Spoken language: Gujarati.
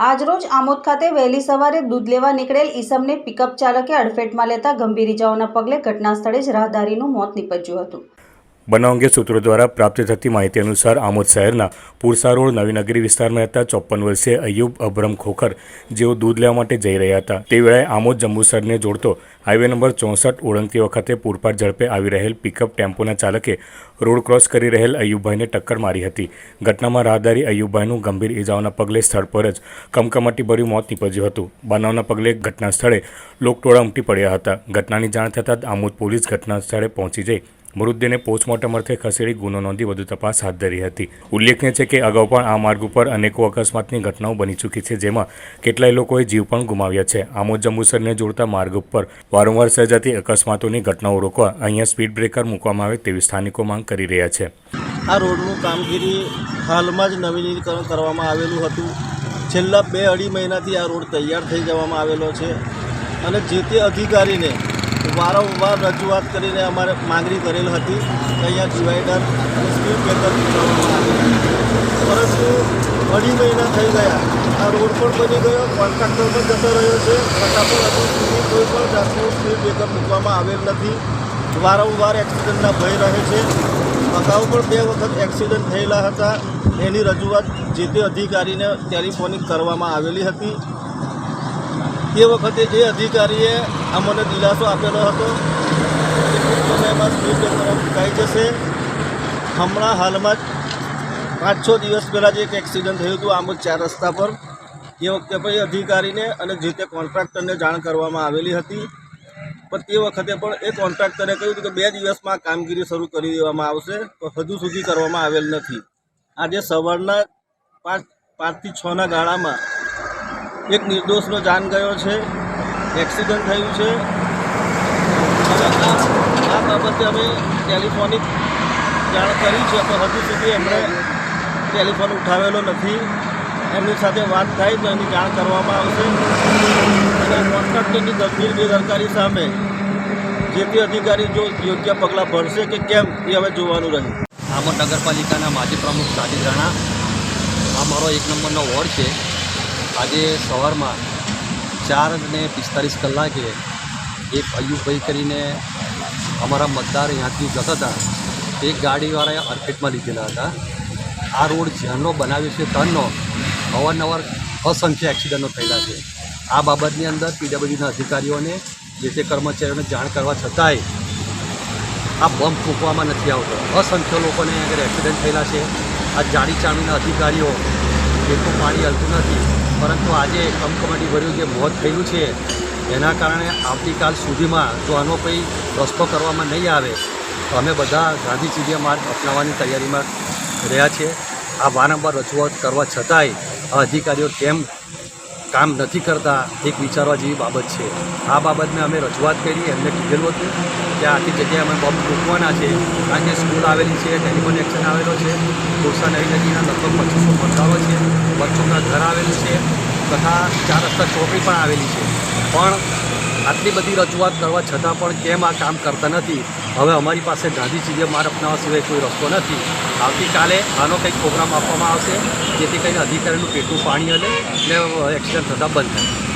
આજરોજ આમોદ ખાતે વહેલી સવારે દૂધ લેવા નીકળેલ ઈસમને પિકઅપ ચાલકે અડફેટમાં લેતા ગંભીર ઇજાઓના પગલે ઘટના સ્થળે જ રાહદારીનું મોત નીપજ્યું હતું. બનાવ અંગે સૂત્રો દ્વારા પ્રાપ્ત થતી માહિતી અનુસાર આમોદ શહેરના પુરસા રોડ નવીનગરી વિસ્તારમાં રહેતા ચોપ્પન વર્ષીય અયુબ અબ્રમ ખોખર, જેઓ દૂધ લેવા માટે જઈ રહ્યા હતા. તે વેળાએ આમોદ જંબુસરને જોડતો હાઈવે નંબર ચોસઠ ઓળંગતી વખતે પૂરપાટ ઝડપે આવી રહેલ પિકઅપ ટેમ્પોના ચાલકે રોડ ક્રોસ કરી રહેલ અયુબભાઈને ટક્કર મારી હતી. ઘટનામાં રાહદારી અયુબભાઈનું ગંભીર ઇજાઓના પગલે સ્થળ પર જ કમકમાટીભર્યું મોત નીપજ્યું હતું. બનાવના પગલે ઘટના સ્થળે લોકટોળા ઉમટી પડ્યા હતા. ઘટનાની જાણ થતાં આમોદ પોલીસ ઘટના સ્થળે પહોંચી જઈ મૃતદેહને પોસ્ટમોર્ટમ અર્થે ખસેડી ગુનો નોંધી વધુ તપાસ હાથ ધરી હતી. ઉલ્લેખનીય છે કે અગાઉ પણ આ માર્ગ ઉપર અનેકો અકસ્માતની ઘટનાઓ બની ચૂકી છે, જેમાં કેટલાય લોકોએ જીવ પણ ગુમાવ્યા છે. આમોદ જંબુસરને જોડતા માર્ગ ઉપર વારંવાર સર્જાતી અકસ્માતોની ઘટનાઓ રોકવા અહીંયા સ્પીડ બ્રેકર મૂકવામાં આવે તેવી સ્થાનિકો માંગ કરી રહ્યા છે. આ રોડનું કામગીરી હાલમાં જ નવીનીકરણ કરવામાં આવેલું હતું. છેલ્લા બે અઢી મહિનાથી આ રોડ તૈયાર થઈ જવામાં આવેલો છે અને જે તે અધિકારીને વારંવાર રજૂઆત કરીને અમારે માંગણી કરેલ હતી કે અહીંયા ડિવાઈડર અને સ્પીડ બ્રેકર પરંતુ અઢી મહિના થઈ ગયા. આ રોડ પણ બની ગયો, કોન્ટ્રાક્ટર પણ જતો રહ્યો છે. છતાં પણ હજુ સુધી કોઈ પણ જાતનું સ્પીડ બ્રેકર મૂકવામાં આવેલ નથી. વારંવાર એક્સિડન્ટના ભય રહે છે. અગાઉ પણ બે વખત એક્સિડન્ટ થયેલા હતા. એની રજૂઆત જે તે અધિકારીને ટેલિફોનિક કરવામાં આવેલી હતી. તે વખતે જે અધિકારીએ અમને દિલાસો આપેલો હતો એમાં સ્પીડ જશે હમણાં હાલમાં જ પાંચ છ દિવસ પહેલાં જે એક એક્સિડન્ટ થયું હતું આમ જ ચાર રસ્તા પર. એ વખતે પછી અધિકારીને અને જે તે કોન્ટ્રાક્ટરને જાણ કરવામાં આવેલી હતી. પણ તે વખતે પણ એ કોન્ટ્રાક્ટરે કહ્યું હતું કે બે દિવસમાં કામગીરી શરૂ કરી દેવામાં આવશે તો હજુ સુધી કરવામાં આવેલ નથી. આજે સવારના પાંચ, પાંચથી છના ગાળામાં એક નિર્દોષનો જાન ગયો છે એક્સિડન્ટ થયું છે. આ બાબતે અમે ટેલિફોનિક જાણ કરી છે, પણ હજુ સુધી એમણે ટેલિફોન ઉઠાવેલો નથી. એમની સાથે વાત થાય તો એની જાણ કરવામાં આવશે. અને કોન્ટ્રાક્ટરની ગંભીર બેદરકારી સામે જે તે અધિકારી જો યોગ્ય પગલાં ભરશે કે કેમ, એ હવે જોવાનું રહ્યું આમોદ નગરપાલિકાના માજી પ્રમુખ સાજિદ રાણા, આ મારો એક નંબરનો વોર્ડ છે. આજે સવારમાં ચાર ને પિસ્તાલીસ કલાકે એક અયુબભાઈ કરીને અમારા મતદાર અહીંયાથી જતા હતા. એક ગાડીવાળાએ અરફેટમાં લીધેલા હતા. આ રોડ જ્યાંનો બનાવ્યો છે ત્યાંનો અવારનવાર અસંખ્ય એક્સિડન્ટો થયેલા છે. આ બાબતની અંદર પીડબ્લ્યુડીના અધિકારીઓને જે તે કર્મચારીઓને જાણ કરવા છતાંય આ બમ્પ ફૂંકવામાં નથી આવતો. અસંખ્ય લોકોને આગળ એક્સિડન્ટ થયેલા છે. આ જાડી ચાણીના અધિકારીઓ એટલું પાણી હલતું નથી. પરંતુ આજે કમકમાટી ભર્યું જે મોત થયેલું છે, એના કારણે આવતીકાલ સુધીમાં જો આનો કંઈ રસ્તો કરવામાં નહીં આવે, તો અમે બધા ગાંધી માર્ગ અપનાવવાની તૈયારીમાં રહ્યા છીએ. આ વારંવાર રજૂઆત કરવા છતાંય આ અધિકારીઓ કેમ કામ નથી કરતા, એક વિચારવા જેવી બાબત છે. આ બાબતને અમે રજૂઆત કરી, એમને કીધેલું હતું કે આખી જગ્યાએ અમે બોમ્બ મૂકવાના છે. કારણ કે સ્કૂલ આવેલી છે, ટેલિફોન એક્શન આવેલો છે. કોરસા નવી નદીના લગભગ પચીસો મકાનો છે. બચ્ચોના ઘર આવેલું છે તથા ચાર રસ્તા ચોકડી પણ આવેલી છે. પણ આટલી બધી રજૂઆત કરવા છતાં પણ કેમ આ કામ કરતા નથી? હવે અમારી પાસે ગાંધી ચીજે અપનાવવા સિવાય કોઈ રસ્તો નથી. આવતીકાલે આનો કંઈક પ્રોગ્રામ આપવામાં આવશે, જેથી કરીને અધિકારીનું પેટનું પાણી હલે એટલે એક્સિડન્ટ થતાં બંધ થાય.